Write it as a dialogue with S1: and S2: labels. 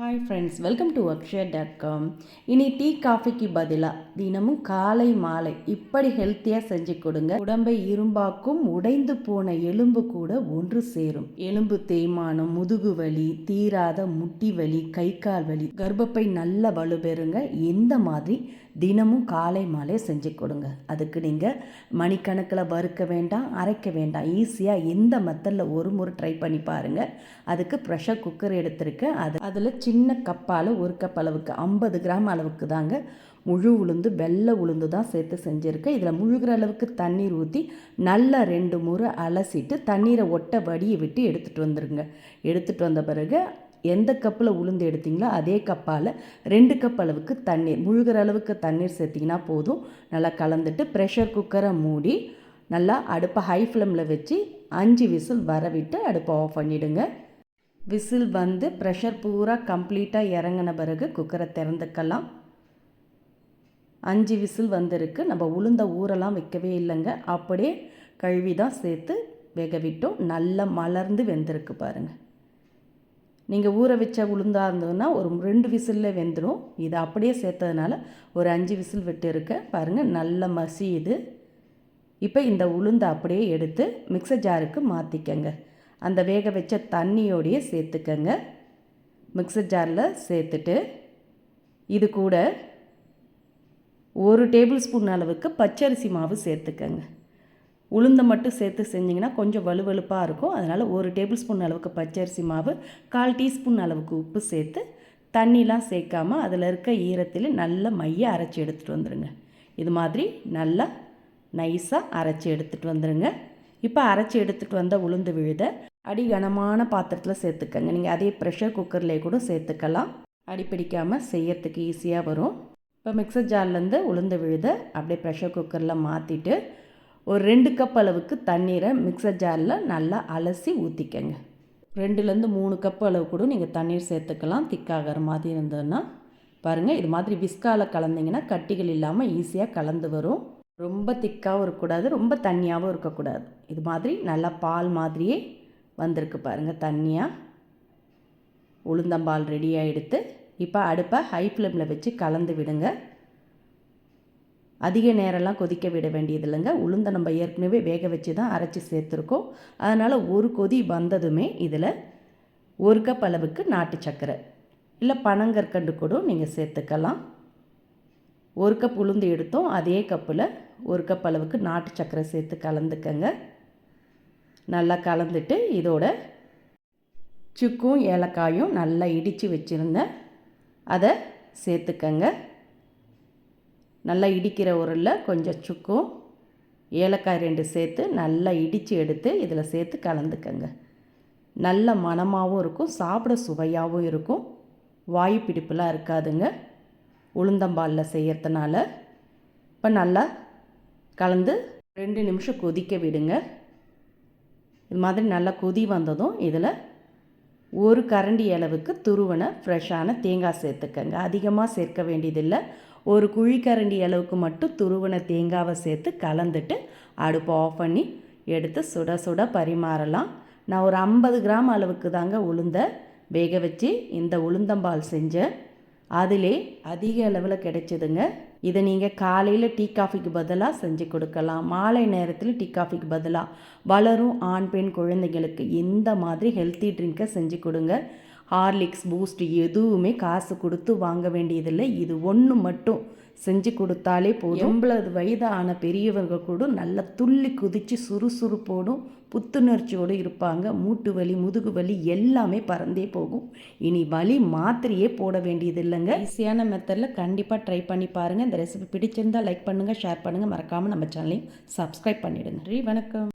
S1: Hi friends welcome to ஒர்க்ஷே dot com இனி tea காஃபிக்கு பதிலாக தினமும் காலை மாலை இப்படி ஹெல்த்தியாக செஞ்சு கொடுங்க. உடம்பை இரும்பாக்கும் உடைந்து போன எலும்பு கூட ஒன்று சேரும். எலும்பு தேய்மானம் முதுகு வலி தீராத முட்டி வலி கை கால் வலி கர்ப்பப்பை நல்ல வலுப்பெறுங்க எந்த மாதிரி? தினமும் காலை மாலை செஞ்சு கொடுங்க. அதுக்கு நீங்கள் மணிக்கணக்கில் வறுக்க வேண்டாம் அரைக்க வேண்டாம். ஈஸியாக எந்த மெத்தடில் ஒரு முறை ட்ரை பண்ணி பாருங்கள் அதுக்கு ப்ரெஷர் குக்கர் எடுத்திருக்கேன். அது அதில் சின்ன கப்பால் ஒரு கப் அளவுக்கு ஐம்பது கிராம் அளவுக்கு தாங்க முழு உளுந்து வெள்ளை உளுந்து தான் சேர்த்து செஞ்சுருக்கேன். இதில் முழுகிற அளவுக்கு தண்ணீர் ஊற்றி நல்லா ரெண்டு முறை அலசிட்டு தண்ணீரை ஒட்ட வடியை விட்டு எடுத்துகிட்டு வந்துடுங்க எடுத்துகிட்டு வந்த பிறகு எந்த கப்பில் உளுந்து எடுத்திங்களோ அதே கப்பால் ரெண்டு கப் அளவுக்கு தண்ணீர் முழுகிற அளவுக்கு தண்ணீர் சேர்த்திங்கன்னா போதும். நல்லா கலந்துட்டு ப்ரெஷர் குக்கரை மூடி நல்லா அடுப்பை ஹை ஃப்ளேமில் வச்சு அஞ்சு விசில் வர விட்டு அடுப்பை ஆஃப் பண்ணிவிடுங்க விசில் வந்து ப்ரெஷர் பூரா கம்ப்ளீட்டாக இறங்கின பிறகு குக்கரை திறந்துக்கலாம். அஞ்சு விசில் வந்திருக்கு. நம்ம உளுந்த ஊரெல்லாம் வைக்கவே இல்லைங்க. அப்படியே கழுவி தான் சேர்த்து வேக விட்டோம். நல்லா மலர்ந்து வெந்திருக்கு பாருங்கள் நீங்கள் ஊற வச்ச உளுந்தாக இருந்ததுன்னா ஒரு ரெண்டு விசிலில் வெந்துடும் இதை அப்படியே சேர்த்ததுனால ஒரு அஞ்சு விசில் விட்டு இருக்க பாருங்கள் நல்ல மசியுது. இப்போ இந்த உளுந்தை அப்படியே எடுத்து மிக்சர் ஜாருக்கு மாற்றிக்கங்க அந்த வேக வச்ச தண்ணியோடையே சேர்த்துக்கங்க. மிக்சர் ஜாரில் சேர்த்துட்டு இது கூட ஒரு டேபிள் ஸ்பூன் அளவுக்கு பச்சரிசி மாவு சேர்த்துக்கங்க. உளுந்தை மட்டும் சேர்த்து செஞ்சிங்கன்னா கொஞ்சம் வலுவலுப்பாக இருக்கும். அதனால் ஒரு டேபிள் ஸ்பூன் அளவுக்கு பச்சரிசி மாவு கால் டீஸ்பூன் அளவுக்கு உப்பு சேர்த்து தண்ணிலாம் சேர்க்காமல் அதில் இருக்க ஈரத்தில் நல்ல மைய அரைச்சி எடுத்துகிட்டு வந்துடுங்க இது மாதிரி நல்லா நைஸாக அரைச்சி எடுத்துகிட்டு வந்துடுங்க இப்போ அரைச்சி எடுத்துகிட்டு வந்த உளுந்து விழுத அடி கனமான பாத்திரத்தில் சேர்த்துக்கங்க. நீங்கள் அதே ப்ரெஷர் குக்கர்லேயே கூட சேர்த்துக்கலாம். அடி பிடிக்காமல் செய்யறதுக்கு ஈஸியாக வரும். இப்போ மிக்சர் ஜார்லேருந்து உளுந்து விழுத அப்படியே ப்ரெஷர் குக்கரில் மாற்றிட்டு ஒரு ரெண்டு கப் அளவுக்கு தண்ணீரை மிக்சர் ஜாரில் நல்லா அலசி ஊற்றிக்கங்க ரெண்டுலேருந்து மூணு கப் அளவு கூட நீங்கள் தண்ணீர் சேர்த்துக்கலாம். திக்காகிற மாதிரி இருந்ததுன்னா பாருங்கள் இது மாதிரி விஸ்காவில் கலந்திங்கன்னா கட்டிகள் இல்லாமல் ஈஸியாக கலந்து வரும். ரொம்ப திக்காகவும் இருக்கக்கூடாது ரொம்ப தண்ணியாகவும் இருக்கக்கூடாது. இது மாதிரி நல்லா பால் மாதிரியே வந்திருக்கு பாருங்கள் தண்ணியாக உளுந்தம்பால் ரெடியாக எடுத்து இப்போ அடுப்பை ஹை ஃப்ளேமில் வச்சு கலந்து விடுங்க. அதிக நேரம்லாம் கொதிக்க விட வேண்டியது இல்லைங்க. உளுந்தை நம்ம ஏற்கனவே வேக வச்சு தான் அரைச்சி சேர்த்துருக்கோம். அதனால் ஒரு கொதி வந்ததுமே இதில் ஒரு கப் அளவுக்கு நாட்டு சர்க்கரை. இல்லை பனங்கற்கண்டு கூட நீங்கள் சேர்த்துக்கலாம். ஒரு கப் உளுந்து எடுத்தோம். அதே கப்பில் ஒரு கப் அளவுக்கு நாட்டு சர்க்கரை சேர்த்து கலந்துக்கங்க. நல்லா கலந்துட்டு இதோட சுக்கும் ஏலக்காயும் நல்லா இடித்து வச்சுருந்தேன் அதை சேர்த்துக்கங்க. நல்லா இடிக்கிற உரலில் கொஞ்சம் சுக்கும் ஏலக்காய் ரெண்டு சேர்த்து நல்லா இடித்து எடுத்து இதில் சேர்த்து கலந்துக்கங்க. நல்ல மணமாகவும் இருக்கும் சாப்பிட சுவையாகவும் இருக்கும். வாயு பிடிப்புலாம் இருக்காதுங்க. உளுந்தம்பாலில் செய்கிறதுனால இப்போ நல்லா கலந்து ரெண்டு நிமிஷம் கொதிக்க விடுங்க. இது மாதிரி நல்லா கொதி வந்ததும் இதில் ஒரு கரண்டி அளவுக்கு துருவனை ஃப்ரெஷ்ஷான தேங்காய் சேர்த்துக்கங்க. அதிகமாக சேர்க்க வேண்டியதில்லை. ஒரு குழிக்கரண்டி அளவுக்கு மட்டும் துருவன தேங்காவை சேர்த்து கலந்துட்டு அடுப்பை ஆஃப் பண்ணி எடுத்து சுட சுட பரிமாறலாம். நான் ஒரு ஐம்பது கிராம் அளவுக்கு தாங்க உளுந்த வேக வச்சு இந்த உளுந்தம்பால் செஞ்சேன். அதிலே அதிக அளவில் கிடைச்சிதுங்க. இதை நீங்கள் காலையில் டீ காஃபிக்கு பதிலாக செஞ்சு கொடுக்கலாம். மாலை நேரத்தில் டீ காஃபிக்கு பதிலாக வளரும் ஆண் பெண் குழந்தைங்களுக்கு எந்த மாதிரி ஹெல்த்தி ட்ரிங்கை செஞ்சு கொடுங்க. ஹார்லிக்ஸ் பூஸ்ட் எதுவுமே காசு கொடுத்து வாங்க வேண்டியதில்லை. இது ஒன்று மட்டும். செஞ்சு கொடுத்தாலே போதும். எண்பது வயதான பெரியவர்கள் கூட நல்லா துள்ளி குதித்து சுறுசுறுப்போடும் புத்துணர்ச்சியோடு இருப்பாங்க. மூட்டு வலி முதுகு வலி எல்லாமே பறந்தே போகும். இனி வலி மாத்திரையே போட வேண்டியது இல்லைங்க. ஈஸியான மெத்தடில் கண்டிப்பாக ட்ரை பண்ணி பாருங்கள் இந்த ரெசிபி பிடிச்சிருந்தால் லைக் பண்ணுங்கள் ஷேர் பண்ணுங்கள் மறக்காமல் நம்ம சேனலையும் சப்ஸ்கிரைப் பண்ணிவிடுங்க வணக்கம்.